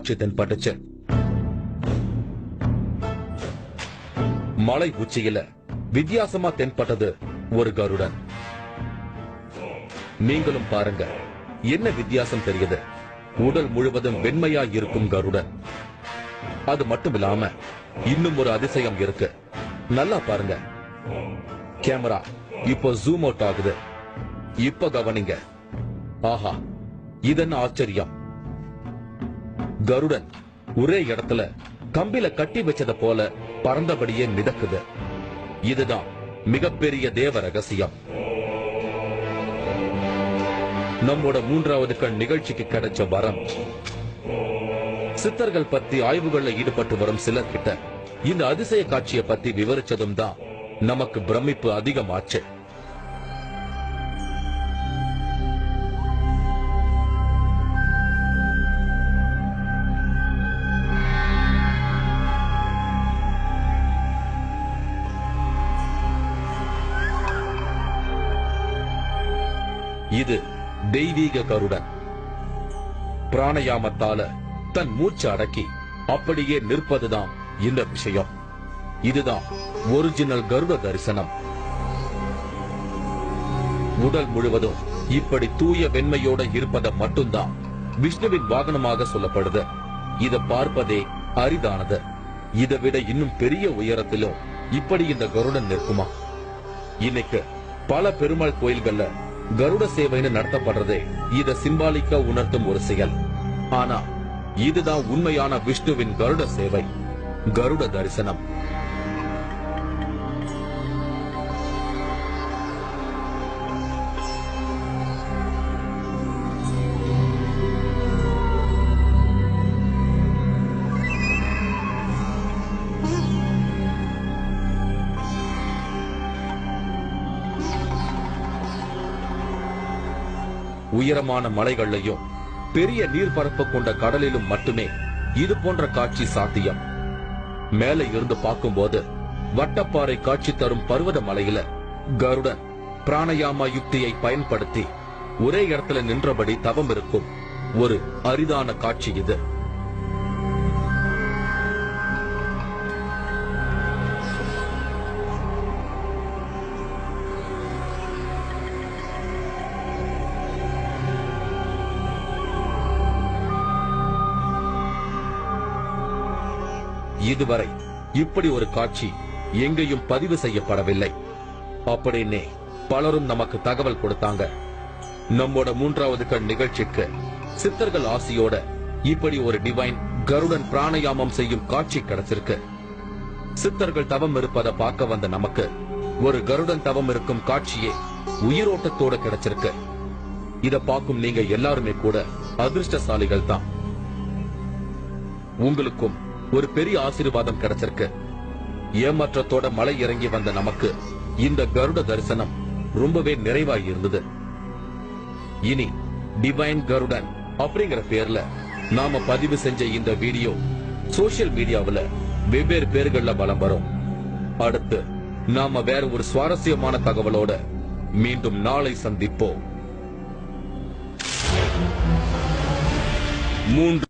காட்சி தென்பட்டுச்சு மலை உச்சியில வித்தியாசமா தென்பட்டது ஒரு கருடன். நீங்களும் பாருங்க என்ன வித்தியாசம் தெரியுது? உடல் முழுவதும் வெண்மையா இருக்கும் கருடன். அது மட்டும் இல்லாம இன்னும் ஒரு அதிசயம் இருக்கு. நல்லா பாருங்க. கேமரா இப்போ ஜூம் அவுட் ஆகுது. இப்ப கவனிங்க. ஆஹா இதென்ன ஆச்சரியம். கருடன் ஒரே இடத்துல கம்பில கட்டி வச்சத போல பறந்தபடியே மிதக்குது. இதுதான் மிகப்பெரிய தேவ ரகசியம். நம்மோட மூன்றாவது கண் நிகழ்ச்சிக்கு கிடைச்ச வரம். சித்தர்கள் பத்தி ஆய்வுகள்ல ஈடுபட்டு வரும் சிலர் கிட்ட இந்த அதிசய காட்சியை பத்தி விவரிச்சதும் தான் நமக்கு பிரமிப்பு அதிகமாச்சு. இது தெய்வீக கருடன். பிராணயாமத்தால தன் மூச்சு அடக்கி அப்படியே நிற்பதுதான் இந்த விஷயம். இதுதான் ஒரிஜினல் கருட தரிசனம். உடல் முழுவதும் இப்படி தூய வெண்மையோட இருப்பதை மட்டும்தான் விஷ்ணுவின் வாகனமாக சொல்லப்படுது. இத பார்ப்பதே அரிதானது. இதை விட இன்னும் பெரிய உயரத்திலும் இப்படி இந்த கருடன் நிற்குமா? இன்னைக்கு பல பெருமாள் கோயில்கள்ல கருட சேவைன்னு நடத்தப்படுறதே இத சிம்பாலிக்க உணர்த்தும் ஒரு செயல். ஆனா இதுதான் உண்மையான விஷ்ணுவின் கருட சேவை கருட தரிசனம். உயரமான மலைகள்லையும் பெரிய நீர்பரப்பு கொண்ட கடலிலும் மட்டுமே இது போன்ற காட்சி சாத்தியம். மேலே இருந்து பார்க்கும்போது வட்டப்பாறை காட்சி தரும் பர்வத மலையில கருடன் பிராணயாமா யுக்தியை பயன்படுத்தி ஒரே இடத்துல நின்றபடி தவம் இருக்கும் ஒரு அரிதான காட்சி இது. இதுவரை இப்படி ஒரு காட்சி எங்கேயும் பதிவு செய்யப்படவில்லை. அப்படின்னே பலரும் நமக்கு தகவல் கொடுத்தாங்க. நம்மோட மூன்றாவது கண் நிகழ்ச்சிக்கு சித்தர்கள் ஆசியோட இப்படி ஒரு டிவைன் கருடன் பிராணயாமம் செய்யும் காட்சி கிடைச்சிருக்கு. சித்தர்கள் தவம் இருப்பதை பார்க்க வந்த நமக்கு ஒரு கருடன் தவம் இருக்கும் காட்சியே உயிரோட்டத்தோட கிடைச்சிருக்கு. இத பார்க்கும் நீங்க எல்லாருமே கூட அதிர்ஷ்டசாலிகள் தான் உங்களுக்கும் ஒரு பெரிய ஆசீர்வாதம் கிடைச்சிருக்கு. ஏமாற்றத்தோட மலை இறங்கி வந்த நமக்கு இந்த கருட தரிசனம் ரொம்பவே நிறைவாகி இருந்தது. இனி டிவைன் கருடன் அப்படிங்கிற பேர்ல நாம பதிவு செஞ்ச இந்த வீடியோ சோசியல் மீடியாவுல வெவ்வேறு பேர்கள்ல வலம் வரும். அடுத்து நாம வேற ஒரு சுவாரஸ்யமான தகவலோட மீண்டும் நாளை சந்திப்போம். மூன்று